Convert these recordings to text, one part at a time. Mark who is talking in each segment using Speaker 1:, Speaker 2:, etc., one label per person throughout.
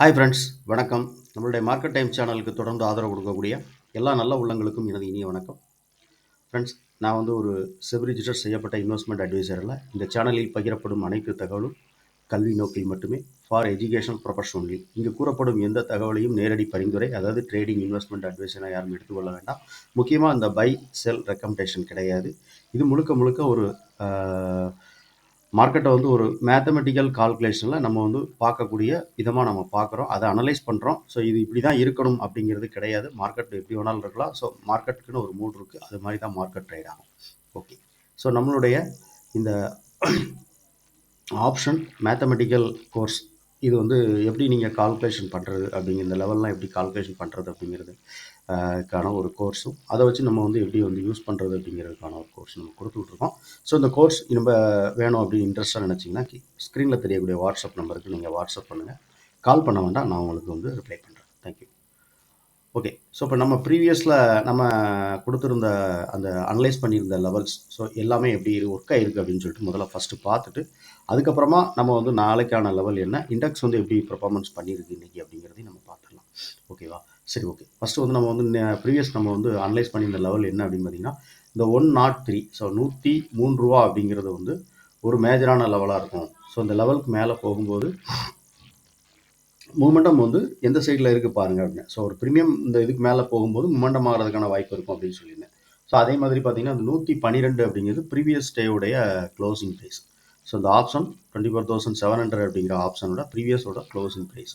Speaker 1: Hi friends வணக்கம். நம்மளுடைய market time சேனலுக்கு தொடர்ந்து ஆதரவு கொடுக்கக்கூடிய எல்லா நல்ல உள்ளங்களுக்கும் எனது இனிய வணக்கம். ஃப்ரெண்ட்ஸ் நான் வந்து ஒரு செபி ரிஜிஸ்டர் செய்யப்பட்ட இன்வெஸ்ட்மெண்ட் அட்வைசரில் இந்த சேனலில் பகிரப்படும் அனைத்து தகவலும் கல்வி நோக்கில் மட்டுமே ஃபார் எஜுகேஷன் ப்ரொபஷன் ஒன்லி இங்கு கூறப்படும் எந்த தகவலையும் நேரடி பரிந்துரை அதாவது ட்ரேடிங் இன்வெஸ்ட்மெண்ட் அட்வைஸராக யாரும் எடுத்துக்கொள்ள வேண்டாம். முக்கியமாக இந்த பை செல் ரெக்கமெண்டேஷன் கிடையாது. இது முழுக்க முழுக்க ஒரு மார்க்கெட்டை வந்து ஒரு மேத்தமெட்டிக்கல் கால்குலேஷனில் நம்ம வந்து பார்க்கக்கூடிய விதமாக நம்ம பார்க்குறோம். அதை அனலைஸ் பண்ணுறோம் ஸோ இது இப்படி தான் இருக்கணும் அப்படிங்கிறது கிடையாது. மார்க்கெட் எப்படி வேணாலும் இருக்கலாம். ஸோ மார்க்கெட்டுக்குன்னு ஒரு மூட் இருக்குது அது மாதிரி தான் மார்க்கெட் ட்ரேட் ஆகும். ஓகே ஸோ நம்மளுடைய இந்த ஆப்ஷன் மேத்தமெட்டிக்கல் கோர்ஸ் இது வந்து எப்படி நீங்கள் கால்குலேஷன் பண்ணுறது அப்படிங்கிற இந்த லெவல்லாம் எப்படி கால்குலேஷன் பண்ணுறது அப்படிங்கிறது. க்கான ஒரு கோர்ஸும் அதை வச்சு நம்ம வந்து எப்படி வந்து யூஸ் பண்ணுறது அப்படிங்கிறதுக்கான ஒரு கோர்ஸ் நம்ம கொடுத்துட்ருக்கோம் ஸோ இந்த கோர்ஸ் நம்ம வேணும் அப்படின்னு இன்ட்ரெஸ்ட்டாக நினச்சிங்கன்னா ஸ்க்ரீனில் தெரியக்கூடிய வாட்ஸ்அப் நம்பருக்கு நீங்கள் வாட்ஸ்அப் பண்ணுங்கள் கால் பண்ண வேண்டாம் நான் உங்களுக்கு வந்து ரிப்ளை பண்ணுறேன் ஓகே ஸோ இப்போ நம்ம ப்ரீவியஸில் நம்ம கொடுத்துருந்த அந்த அனலைஸ் பண்ணியிருந்த லெவல்ஸ் ஸோ எல்லாமே எப்படி ஒர்க் ஆகிருக்கு அப்படின்னு சொல்லிட்டு முதல்ல ஃபஸ்ட்டு பார்த்துட்டு அதுக்கப்புறமா நம்ம வந்து நாளைக்கான லெவல் என்ன இண்டெக்ஸ் வந்து எப்படி பர்ஃபார்மன்ஸ் பண்ணியிருக்கு இன்றைக்கி அப்படிங்கிறதையும் நம்ம பார்த்துடலாம். ஓகேவா சரி ஓகே ஃபஸ்ட்டு வந்து நம்ம வந்து ப்ரீவியஸ் நம்ம வந்து அனலைஸ் பண்ணியிருந்த லெவல் என்ன அப்படின்னு பார்த்தீங்கன்னா இந்த ஒன் நாட் த்ரீ ஸோ நூற்றி மூணு ரூபா அப்படிங்கிறது வந்து ஒரு மேஜரான லெவலாக இருக்கும். ஸோ இந்த லெவலுக்கு மேலே போகும்போது மூமெண்டம் வந்து எந்த சைடில் இருக்குது பாருங்கள் அப்படின்னு. ஸோ ஒரு ப்ரீமியம் இந்த இதுக்கு மேலே போகும்போது மூமெண்டம் ஆகிறதுக்கான வாய்ப்பு இருக்கும் அப்படின்னு சொல்லியிருந்தேன். ஸோ அதே மாதிரி பார்த்தீங்கன்னா அந்த நூற்றி பன்னிரெண்டு அப்படிங்கிறது ப்ரீவியஸ் டேவுடைய க்ளோசிங் ப்ரைஸ் ஸோ இந்த option twenty four thousand seven hundred அப்படிங்கிற ஆப்ஷனோட ப்ரீவியஸோட க்ளோசிங் ப்ரைஸ்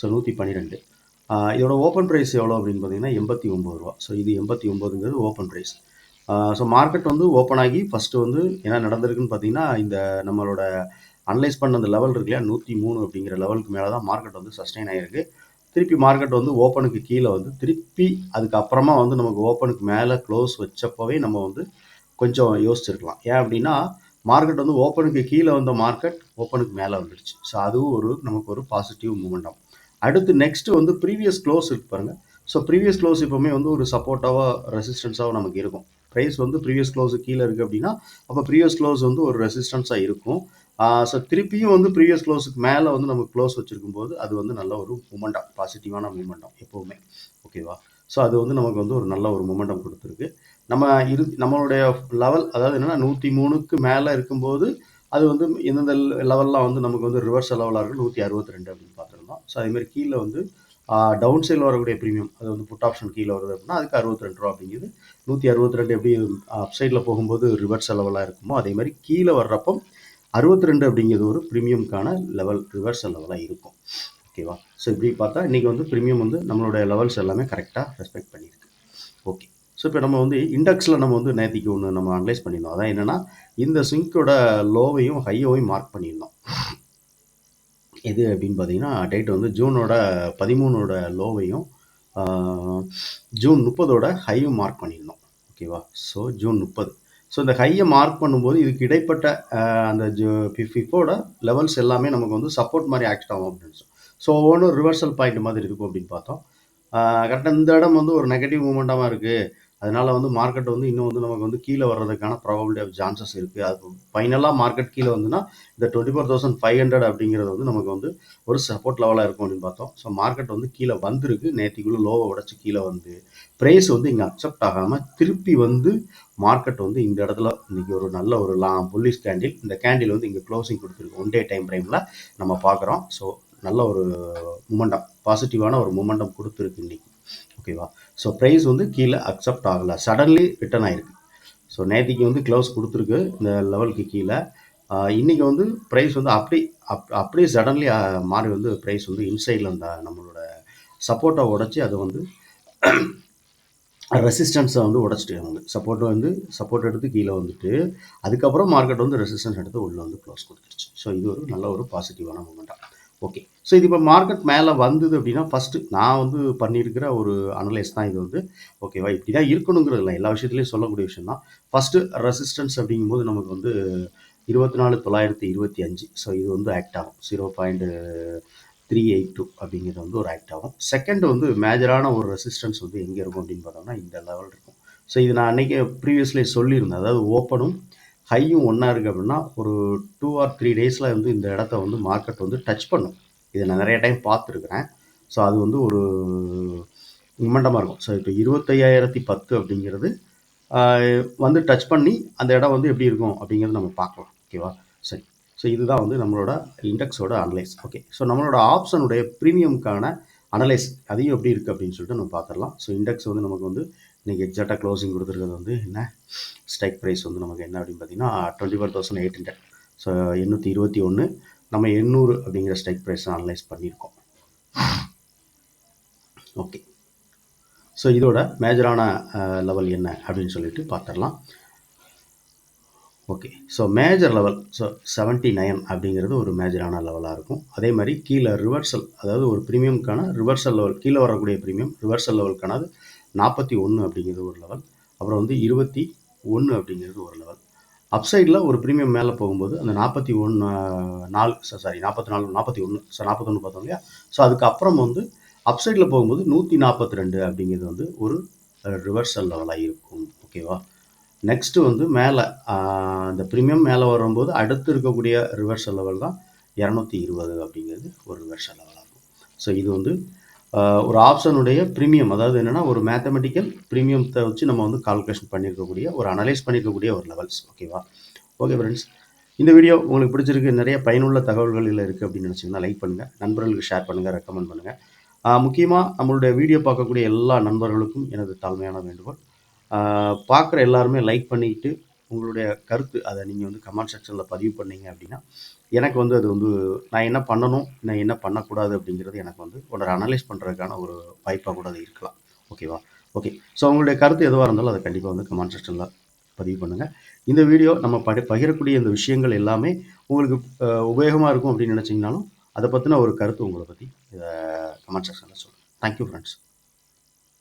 Speaker 1: ஸோ நூற்றி பன்னிரெண்டு இதோட ஓப்பன் ப்ரைஸ் எவ்வளோ அப்படின்னு பார்த்தீங்கன்னா எண்பத்தி ஒம்பது ரூபா. ஸோ இது எண்பத்தி ஒம்பதுங்கிறது ஓப்பன் ப்ரைஸ் ஸோ மார்க்கெட் வந்து ஓப்பன் ஆகி ஃபஸ்ட்டு வந்து என்ன நடந்திருக்குன்னு பார்த்தீங்கன்னா இந்த நம்மளோட அனலைஸ் பண்ண அந்த லெவல் இருக்கு இல்லையா? நூற்றி மூணு அப்படிங்கிற லெவலுக்கு மேலே தான் மார்க்கெட் வந்து சஸ்டெயின் ஆகிருக்கு திருப்பி மார்க்கெட் வந்து ஓப்பனுக்கு கீழே வந்து திருப்பி அதுக்கப்புறமா வந்து நமக்கு ஓப்பனுக்கு மேலே க்ளோஸ் வச்சப்போவே நம்ம வந்து கொஞ்சம் யோசிச்சிருக்கலாம். ஏன் அப்படின்னா மார்க்கெட் வந்து ஓப்பனுக்கு கீழே வந்த மார்க்கெட் ஓப்பனுக்கு மேலே வந்துடுச்சு. ஸோ அதுவும் ஒரு நமக்கு ஒரு பாசிட்டிவ் மூமெண்டம் அடுத்து நெக்ஸ்ட்டு வந்து ப்ரீவியஸ் க்ளோஸ் இருக்கு பாருங்கள் ஸோ ப்ரீவியஸ் க்ளோஸ் எப்போவுமே வந்து ஒரு சப்போர்ட்டாக ரெசிஸ்டன்ஸாகவும் நமக்கு இருக்கும். ப்ரைஸ் வந்து ப்ரீவியஸ் க்ளோஸு கீழே இருக்குது அப்படின்னா அப்போ ப்ரீவியஸ் க்ளோஸ் வந்து ஒரு ரெசிஸ்டன்ஸாக இருக்கும். ஸோ திருப்பியும் வந்து ப்ரீவியஸ் க்ளோஸுக்கு மேலே வந்து நமக்கு க்ளோஸ் வச்சுருக்கும் போது அது வந்து நல்ல ஒரு மூமெண்டம் பாசிட்டிவான மூமெண்டம் எப்போவுமே. ஓகேவா ஸோ அது வந்து நமக்கு வந்து ஒரு நல்ல ஒரு மூமெண்டம் கொடுத்துருக்கு. நம்ம இரு நம்மளுடைய லெவல் அதாவது என்னென்னா நூற்றி மூணுக்கு மேலே இருக்கும்போது அது வந்து எந்தெந்த லெவல்லாம் வந்து நமக்கு வந்து ரிவர்ஸ் லெவலாக இருக்குது நூற்றி அறுபத்தி ரெண்டு அப்படின்னு பார்த்துருந்தோம். ஸோ அதேமாதிரி கீழே வந்து டவுன் சைடில் வரக்கூடிய ப்ரீமியம் அது வந்து புட் ஆப்ஷன் கீழே வருது அப்படின்னா அதுக்கு அறுபத்தி ரெண்டு ரூபா அப்படிங்கிறது நூற்றி அறுபத்தி ரெண்டு எப்படி அப் சைடில் போகும்போது ரிவர்ஸ் லெவலாக இருக்குமோ அதே மாதிரி கீழே வர்றப்போ அறுபத்தி ரெண்டு அப்படிங்கிறது ஒரு ப்ரீமியம்க்கான லெவல் ரிவர்ஸல் லெவலாக இருக்கும். ஓகேவா ஸோ இப்படி பார்த்தா இன்றைக்கி வந்து ப்ரீமியம் வந்து நம்மளுடைய லெவல்ஸ் எல்லாமே கரெக்டாக ரெஸ்பெக்ட் பண்ணியிருக்கு. ஓகே ஸோ இப்போ நம்ம வந்து இண்டெக்ஸில் நம்ம வந்து நேற்றுக்கு ஒன்று நம்ம அனலைஸ் பண்ணியிருந்தோம். அதான் என்னென்னா இந்த சிங்கோட லோவையும் ஹையோவையும் மார்க் பண்ணியிருந்தோம். எது அப்படின்னு பார்த்தீங்கன்னா டேட் வந்து ஜூனோட பதிமூணோட லோவையும் ஜூன் முப்பதோட ஹையும் மார்க் பண்ணியிருந்தோம். ஓகேவா ஸோ ஜூன் முப்பது. ஸோ இந்த ஹையை மார்க் பண்ணும்போது இதுக்கு இடைப்பட்ட அந்த ஜோ ஃபிஃபோட லெவல்ஸ் எல்லாமே நமக்கு வந்து சப்போர்ட் மாதிரி ஆக்ட் ஆகும் அப்படின்னு ஸோ ஒவ்வொன்றும் ரிவர்சல் பாயிண்ட் மாதிரி இருக்கும் அப்படின்னு பார்த்தோம். கரெக்டாக இந்த இடம் வந்து ஒரு நெகட்டிவ் மூமெண்ட்டாக இருக்குது அதனால வந்து மார்க்கெட் வந்து இன்னும் வந்து நமக்கு வந்து கீழே வர்றதுக்கான ப்ராபபிலிட்டி ஆஃப் சான்சஸ் இருக்குது அது ஃபைனலாக மார்க்கெட் கீழே வந்துன்னா இந்த twenty four thousand five hundred அப்படிங்கிறது வந்து நமக்கு வந்து ஒரு சப்போர்ட் லெவலாக இருக்கும் அப்படின்னு பார்த்தோம். ஸோ மார்க்கெட் வந்து கீழே வந்திருக்கு. நேற்றுக்குள்ளே லோவை உடச்சி கீழே வந்து ப்ரைஸ் வந்து இங்கே அக்செப்ட் ஆகாமல் திருப்பி வந்து மார்க்கெட் வந்து இந்த இடத்துல இன்றைக்கி ஒரு நல்ல ஒரு லா புல்லிஷ் கேண்டில் இந்த கேண்டில் வந்து இங்கே க்ளோசிங் கொடுத்துருக்கு. ஒன் டே டைம் ஃப்ரேமில் நம்ம பார்க்குறோம். ஸோ நல்ல ஒரு மூமெண்டம் பாசிட்டிவான ஒரு மூமெண்டம் கொடுத்துருக்கு இன்றைக்கி ஓகேவா ஸோ ப்ரைஸ் வந்து கீழே அக்செப்ட் ஆகலை. சடன்லி ரிட்டர்ன் ஆகிருக்கு ஸோ நேற்றுக்கு வந்து க்ளவுஸ் கொடுத்துருக்கு. இந்த லெவலுக்கு கீழே. இன்றைக்கி வந்து ப்ரைஸ் வந்து அப்படி அப் அப்படியே சடன்லி மாறி வந்து ப்ரைஸ் வந்து இன்சைடில் அந்த நம்மளோட சப்போர்ட்டை உடச்சி அதை வந்து ரெசிஸ்டன்ஸை வந்து உடச்சிட்டு அவங்க சப்போர்ட் வந்து சப்போர்ட் எடுத்து கீழே வந்துட்டு அதுக்கப்புறம் மார்க்கெட் வந்து ரெசிஸ்டன்ஸ் எடுத்து உள்ளே வந்து க்ளோஸ் கொடுத்துருச்சு. ஸோ இது ஒரு நல்ல ஒரு பாசிட்டிவான மூமெண்ட்டாக ஓகே ஸோ இது இப்போ மார்க்கெட் மேலே வந்தது அப்படின்னா ஃபஸ்ட்டு நான் வந்து பண்ணியிருக்கிற ஒரு அனலைஸ் தான் இது வந்து. ஓகேவா இப்படி தான் இருக்கணுங்கிறது இல்லை. எல்லா விஷயத்துலையும் சொல்லக்கூடிய விஷயம் தான் ஃபஸ்ட்டு ரெசிஸ்டன்ஸ் அப்படிங்கும்போது நமக்கு வந்து இருபத்தி நாலு தொள்ளாயிரத்தி இருபத்தி அஞ்சு. ஸோ இது வந்து ஆக்ட் ஆகும். Zero point three eight two அப்படிங்கிறது வந்து ஒரு ஆக்ட் ஆகும். செகண்ட் வந்து மேஜரான ஒரு ரெசிஸ்டன்ஸ் வந்து எங்கே இருக்கும் அப்படின்னு பார்த்தோம்னா இந்த லெவல் இருக்கும். ஸோ இது நான் அன்றைக்கி ப்ரீவியஸ்லேயே சொல்லியிருந்தேன். அதாவது ஓப்பனும் ஹையும் ஒன்றா இருக்குது அப்படின்னா ஒரு டூ ஆர் த்ரீ டேஸில் வந்து இந்த இடத்த வந்து மார்க்கெட் வந்து டச் பண்ணும். இதை நான் நிறைய டைம் பார்த்துருக்குறேன். ஸோ அது வந்து ஒரு மண்டமாக இருக்கும். ஸோ இப்போ இருபத்தையாயிரத்தி பத்து அப்படிங்கிறது வந்து டச் பண்ணி அந்த இடம் வந்து எப்படி இருக்கும் அப்படிங்கிறது நம்ம பார்க்கலாம். ஓகேவா சரி. ஸோ இதுதான் வந்து நம்மளோட இண்டெக்ஸோட அனலைஸ் ஓகே ஸோ நம்மளோட ஆப்ஷனுடைய ப்ரீமியமுக்கான அனலைஸ் அதையும் எப்படி இருக்குது அப்படின்னு சொல்லிட்டு நம்ம பார்த்துடலாம். ஸோ இண்டெக்ஸ் வந்து நமக்கு வந்து இன்றைக்கி எக்ஸாக்டாக க்ளோசிங் கொடுத்துருக்கிறது வந்து என்ன? ஸ்ட்ரைக் ப்ரைஸ் வந்து நமக்கு என்ன அப்படின்னு பார்த்தீங்கன்னா twenty four thousand eight hundred so எண்ணூற்றி இருபத்தி ஒன்று நம்ம எண்ணூறு அப்படிங்கிற ஸ்ட்ரைக் ப்ரைஸ் அனலைஸ் பண்ணியிருக்கோம். ஓகே ஸோ இதோட மேஜரான லெவல் என்ன அப்படின்னு சொல்லிட்டு பார்த்துடலாம். Okay so major level so seventy nine அப்படிங்கிறது ஒரு மேஜரான லெவலாக இருக்கும். அதே மாதிரி கீழே ரிவர்சல் அதாவது ஒரு ப்ரீமியம்க்கான ரிவர்சல் லெவல் கீழே வரக்கூடிய ப்ரீமியம் ரிவர்சல் லெவலுக்கானது நாற்பத்தி ஒன்று அப்படிங்கிறது ஒரு லெவல் அப்புறம் வந்து இருபத்தி ஒன்று அப்படிங்கிறது ஒரு லெவல் அப்சைடில் ஒரு ப்ரீமியம் மேலே போகும்போது அந்த நாற்பத்தி ஒன்று நாலு சாரி நாற்பத்தி நாலு நாற்பத்தி ஒன்று சார் நாற்பத்தொன்று பார்த்தோம் இல்லையா? ஸோ அதுக்கப்புறம் வந்து அப்சைடில் போகும்போது நூற்றி நாற்பத்தி ரெண்டு அப்படிங்கிறது வந்து ஒரு ரிவர்சல் லெவலாக இருக்கும். ஓகேவா நெக்ஸ்ட்டு வந்து மேலே அந்த ப்ரீமியம் மேலே வரும்போது அடுத்து இருக்கக்கூடிய ரிவர்சல் லெவல் தான் இரநூத்தி இருபது அப்படிங்கிறது ஒரு ரிவர்சல் லெவலாக இருக்கும் ஸோ இது வந்து ஒரு ஆப்ஷனுடைய ப்ரீமியம் அதாவது என்னென்னா ஒரு மேத்தமெட்டிக்கல் ப்ரீமியத்தை வச்சு நம்ம வந்து கால்குலேஷன் பண்ணியிருக்கக்கூடிய ஒரு அனலைஸ் பண்ணியிருக்கக்கூடிய ஒரு லெவல்ஸ் ஓகேவா ஓகே ஃப்ரெண்ட்ஸ் இந்த வீடியோ உங்களுக்கு பிடிச்சிருக்கு நிறைய பயனுள்ள தகவல்களில் இருக்குது அப்படின்னு நினச்சிங்கன்னா லைக் பண்ணுங்கள் நண்பர்களுக்கு ஷேர் பண்ணுங்கள் ரெக்கமெண்ட் பண்ணுங்கள் முக்கியமாக நம்மளுடைய வீடியோ பார்க்கக்கூடிய எல்லா நண்பர்களுக்கும் எனது தாழ்மையான வேண்டுகோள். பார்க்குற எல்லாருமே லைக் பண்ணிட்டு உங்களுடைய கருத்து அதை நீங்கள் வந்து கமெண்ட் செக்ஷனில் பதிவு பண்ணீங்க அப்படின்னா எனக்கு வந்து அது வந்து நான் என்ன பண்ணணும் நான் என்ன பண்ணக்கூடாது அப்படிங்கிறது எனக்கு வந்து ஒரு அனலைஸ் பண்ணுறதுக்கான ஒரு வாய்ப்பாக கூட அது இருக்கலாம். ஓகேவா ஓகே ஸோ உங்களுடைய கருத்து எதுவாக இருந்தாலும் அதை கண்டிப்பாக வந்து கமெண்ட் செக்ஷனில் பதிவு பண்ணுங்கள் இந்த வீடியோ நம்ம படி பகிரக்கூடிய இந்த விஷயங்கள் எல்லாமே உங்களுக்கு உபயோகமாக இருக்கும் அப்படின்னு நினச்சிங்கனாலும் அதை பற்றின ஒரு கருத்து உங்களை பற்றி இதை கமெண்ட் செக்ஷனில் சொல்லுங்கள் தேங்க்யூ ஃப்ரெண்ட்ஸ்